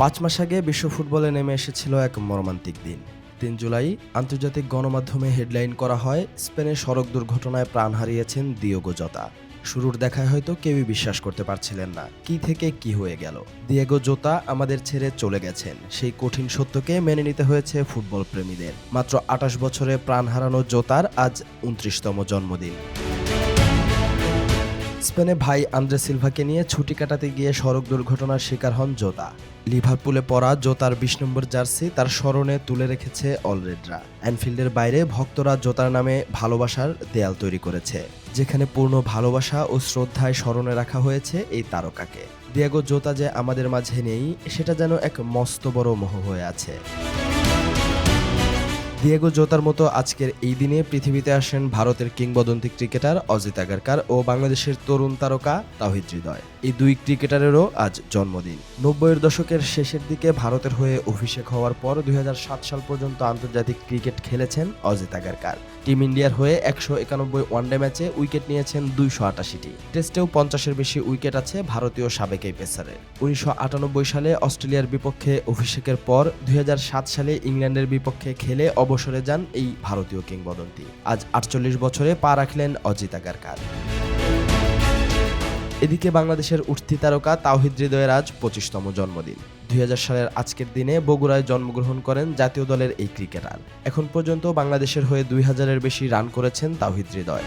পাঁচ মাস আগে বিশ্ব ফুটবলে নেমে এসেছিল এক মর্মান্তিক দিন। তিন জুলাই আন্তর্জাতিক গণমাধ্যমে হেডলাইন করা হয় স্পেনের সড়ক দুর্ঘটনায় প্রাণ হারিয়েছেন দিয়েগো জোতা। শুরুর দেখায় হয়তো কেউই বিশ্বাস করতে পারছিলেন না, কি থেকে কি হয়ে গেল। দিয়েগো জোতা আমাদের ছেড়ে চলে গেছেন, সেই কঠিন সত্যকে মেনে নিতে হয়েছে ফুটবল প্রেমীদের। মাত্র আঠাশ বছরে প্রাণ হারানো জোতার আজ উনত্রিশতম জন্মদিন। স্পেনে ভাই আন্দ্রে সিলভাকে নিয়ে ছুটি কাটাতে গিয়ে সড়ক দুর্ঘটনার শিকার হন জোতা। লিভারপুলে পরা জোতার বিশ নম্বর জার্সি তার স্মরণে তুলে রেখেছে অলরেডরা। অ্যানফিল্ডের বাইরে ভক্তরা জোতার নামে ভালোবাসার দেয়াল তৈরি করেছে, যেখানে পূর্ণ ভালোবাসা ও শ্রদ্ধায় স্মরণে রাখা হয়েছে এই তারকাকে। দিয়াগো জোতা যে আমাদের মাঝে নেই, সেটা যেন এক মস্ত বড় মোহ হয়ে আছে। দিয়েগো জোতার মতো আজকের এই দিনে পৃথিবীতে আসেন ভারতের কিংবদন্তি ক্রিকেটার অজিত আগারকার ও বাংলাদেশের তরুণ তারকা তাহিদ হৃদয়। এই দুই ক্রিকেটারেরও আজ জন্মদিন। নব্বইয়ের দশকের শেষের দিকে ভারতের হয়ে অভিষেক হওয়ার পর দুই হাজার সাত সাল পর্যন্ত আন্তর্জাতিক ক্রিকেট খেলেছেন অজিত আগারকার। টিম ইন্ডিয়ার হয়ে একশো একানব্বই ওয়ানডে ম্যাচে উইকেট নিয়েছেন দুইশো আটাশিটি। টেস্টেও পঞ্চাশের বেশি উইকেট আছে ভারতীয় সাবেক এই পেসারের। উনিশশো আটানব্বই সালে অস্ট্রেলিয়ার বিপক্ষে অভিষেকের পর দুই হাজার সাত সালে ইংল্যান্ডের বিপক্ষে খেলে অবসরে যান এই ভারতীয় কিংবদন্তি। আজ আটচল্লিশ বছরে পা রাখলেন অজিত আগারকার। এদিকে বাংলাদেশের উঠতি তারকা তাওহিদ হৃদয়ের আজ পঁচিশতম জন্মদিন। দুই হাজার সালের আজকের দিনে বগুড়ায় জন্মগ্রহণ করেন জাতীয় দলের এই ক্রিকেটার। এখন পর্যন্ত বাংলাদেশের হয়ে দুই হাজারের বেশি রান করেছেন তাওহিদ হৃদয়।